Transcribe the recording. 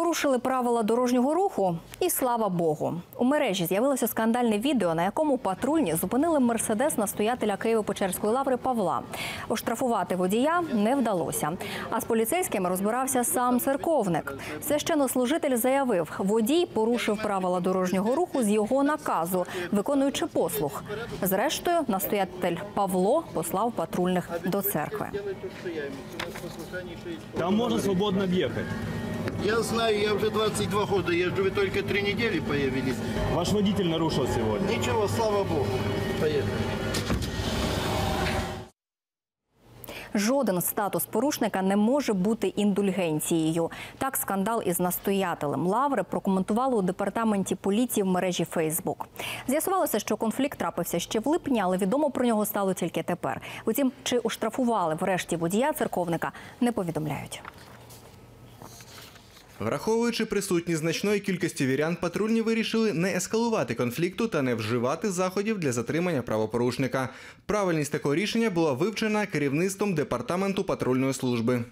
Порушили правила дорожнього руху, і слава Богу. У мережі з'явилося скандальне відео, на якому патрульні зупинили мерседес настоятеля Києво-Печерської лаври Павла. Оштрафувати водія не вдалося. А з поліцейськими розбирався сам церковник. Священнослужитель заявив, водій порушив правила дорожнього руху з його наказу, виконуючи послуг. Зрештою, настоятель Павло послав патрульних до церкви. Там можно свободно объехать. Я знаю, я уже 22 года езжу, вы только три недели появились. Ваш водитель нарушил сегодня. Ничего, слава богу. Поехали. Жоден статус порушника не може бути індульгенцією. Так скандал із настоятелем лаври прокоментували у департаменті поліції в мережі Фейсбук. З'ясувалося, що конфлікт трапився ще в липні, але відомо про нього стало тільки тепер. Утім, чи оштрафували врешті водія церковника, не повідомляють. Враховуючи присутність значної кількості вірян, патрульні вирішили не ескалувати конфлікту та не вживати заходів для затримання правопорушника. Правильність такого рішення була вивчена керівництвом департаменту патрульної служби.